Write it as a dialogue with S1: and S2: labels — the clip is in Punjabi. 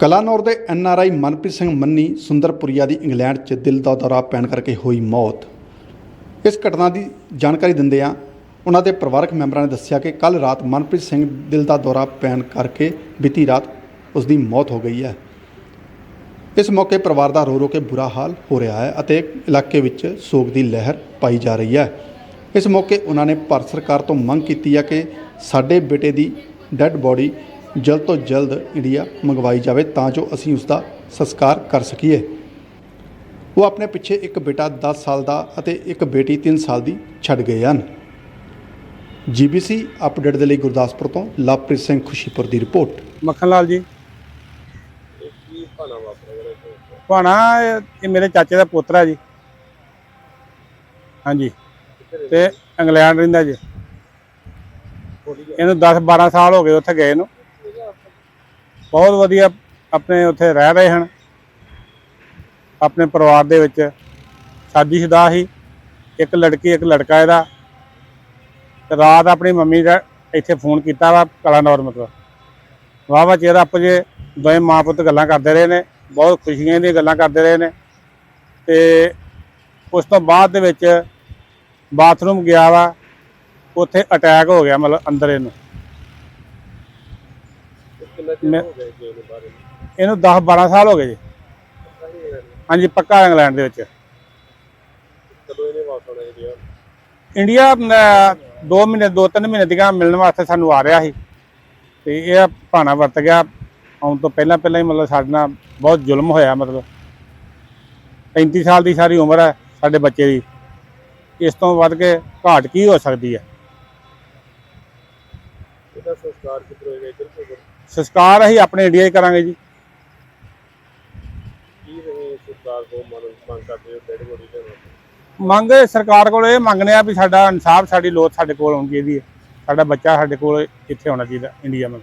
S1: ਕਲਾਨੌਰ ਦੇ ਐਨਆਰਆਈ ਮਨਪ੍ਰੀਤ ਸਿੰਘ ਮੰਨੀ ਸੁੰਦਰਪੁਰੀਆ ਦੀ ਇੰਗਲੈਂਡ 'ਚ ਦਿਲ ਦਾ ਦੌਰਾ ਪੈਣ ਕਰਕੇ ਹੋਈ ਮੌਤ। ਇਸ ਘਟਨਾ ਦੀ ਜਾਣਕਾਰੀ ਦਿੰਦਿਆਂ ਉਹਨਾਂ ਦੇ ਪਰਿਵਾਰਕ ਮੈਂਬਰਾਂ ਨੇ ਦੱਸਿਆ ਕਿ ਕੱਲ ਰਾਤ ਮਨਪ੍ਰੀਤ ਸਿੰਘ ਦਿਲ ਦਾ ਦੌਰਾ ਪੈਣ ਕਰਕੇ ਬੀਤੀ ਰਾਤ ਉਸ ਦੀ ਮੌਤ ਹੋ ਗਈ ਹੈ। ਇਸ ਮੌਕੇ ਪਰਿਵਾਰ ਦਾ ਰੋ ਰੋ ਕੇ ਬੁਰਾ ਹਾਲ ਹੋ ਰਿਹਾ ਹੈ ਅਤੇ ਇਲਾਕੇ ਵਿੱਚ ਸੋਗ ਦੀ ਲਹਿਰ ਪਾਈ ਜਾ ਰਹੀ ਹੈ। ਇਸ ਮੌਕੇ ਉਹਨਾਂ ਨੇ ਭਾਰਤ ਸਰਕਾਰ ਤੋਂ ਮੰਗ ਕੀਤੀ ਹੈ ਕਿ ਸਾਡੇ ਬੇਟੇ ਦੀ ਡੈੱਡ ਬੋਡੀ ਜਲਦ ਤੋਂ ਜਲਦ ਇੰਡੀਆ ਮੰਗਵਾਈ ਜਾਵੇ ਤਾਂ ਜੋ ਅਸੀਂ ਉਸ ਦਾ ਸੰਸਕਾਰ ਕਰ ਸਕੀਏ। ਉਹ ਆਪਣੇ ਪਿੱਛੇ ਇੱਕ ਬੇਟਾ 10 ਸਾਲ ਦਾ ਅਤੇ ਇੱਕ ਬੇਟੀ 3 ਸਾਲ ਦੀ ਛੱਡ ਗਏ ਹਨ। ਜੀਬੀਸੀ ਅਪਡੇਟ ਦੇ ਲਈ ਗੁਰਦਾਸਪੁਰ ਤੋਂ ਲਵਪ੍ਰੀਤ ਸਿੰਘ ਖੁਸ਼ੀਪੁਰ ਦੀ ਰਿਪੋਰਟ।
S2: ਮੱਖਣ ਲਾਲ ਜੀ। ਭਾਣਾ, ਇਹ ਮੇਰੇ ਚਾਚੇ ਦਾ ਪੋਤਰਾ ਜੀ। ਹਾਂਜੀ। ਤੇ ਇੰਗਲੈਂਡ ਰਹਿੰਦਾ ਜੀ। ਇਹਨੂੰ 10 12 ਸਾਲ ਹੋ ਗਏ ਉੱਥੇ ਗਏ ਨੂੰ। ਬਹੁਤ ਵਧੀਆ ਆਪਣੇ ਉੱਥੇ ਰਹਿ ਰਹੇ ਹਨ। ਆਪਣੇ ਪਰਿਵਾਰ ਦੇ ਵਿੱਚ ਸ਼ਾਦੀशुदा ਸੀ, ਇੱਕ ਲੜਕੀ, ਇੱਕ ਲੜਕਾ ਇਹਦਾ। ਰਾਤ ਆਪਣੀ ਮੰਮੀ ਦਾ ਇੱਥੇ ਫੋਨ ਕੀਤਾ ਵਾ ਕਲਾਨੌਰ ਮਤਲਬ ਵਾਵਾ ਚਿਰ ਆਪ ਜੇ ਦੋਵੇਂ ਮਾਂ ਪੁੱਤ ਗੱਲਾਂ ਕਰਦੇ ਰਹੇ ਨੇ, ਬਹੁਤ ਖੁਸ਼ੀਆਂ ਦੀਆਂ ਗੱਲਾਂ ਕਰਦੇ ਰਹੇ ਨੇ। ਤੇ ਉਸ ਤੋਂ ਬਾਅਦ ਦੇ ਵਿੱਚ ਬਾਥਰੂਮ ਗਿਆ ਵਾ, ਉੱਥੇ ਅਟੈਕ ਹੋ ਗਿਆ ਮਤਲਬ ਅੰਦਰ ਇਹਨੂੰ। ਮੈਂ- ਇਹਨੂੰ 10 12 ਸਾਲ ਹੋ ਗਏ ਜੀ। ਹਾਂਜੀ ਪੱਕਾ ਇੰਗਲੈਂਡ ਦੇ ਵਿੱਚ। ਇੰਡੀਆ? 2 ਮਹੀਨੇ 2-3 ਮਹੀਨੇ ਦੀਆਂ ਮਿਲਣ ਵਾਸਤੇ ਸਾਨੂੰ ਆ ਰਿਹਾ ਸੀ। ਤੇ ਇਹ ਭਾਣਾ ਵਰਤ ਗਿਆ। ਆਉਣ ਤੋਂ ਪਹਿਲਾਂ ਪਹਿਲਾਂ ਹੀ ਮਤਲਬ ਸਾਡੇ ਨਾਲ ਬਹੁਤ ਜ਼ੁਲਮ ਹੋਇਆ ਮਤਲਬ। 35 ਸਾਲ ਦੀ ਸਾਰੀ ਉਮਰ ਹੈ ਸਾਡੇ ਬੱਚੇ ਦੀ। ਇਸ ਤੋਂ ਵੱਧ ਕੇ ਘਾਟ ਕੀ ਹੋ ਸਕਦੀ ਹੈ
S3: ਇਹਦਾ ਸੰਸਕਾਰ
S2: ਅਸੀਂ ਆਪਣੇ ਇੰਡੀਆ 'ਚ ਕਰਾਂਗੇ ਜੀ।
S3: ਕੀ ਸਰਕਾਰ ਮੰਗ ਮੰਗ ਕਰਦੇ ਹੋ ਡੈਡ ਬੋਡੀ ਦੇ
S2: ਮੰਗ ਸਰਕਾਰ ਕੋਲ ਇਹ ਮੰਗਨੇ ਆ ਵੀ ਸਾਡਾ ਇਨਸਾਫ ਸਾਡੀ ਲੋਥ ਸਾਡੇ ਕੋਲ ਆਉਣੀ ਚਾਹੀਦੀ ਹੈ। ਸਾਡਾ ਬੱਚਾ ਸਾਡੇ ਕੋਲ ਇੱਥੇ ਹੋਣਾ ਚਾਹੀਦਾ ਇੰਡੀਆ ਵਿੱਚ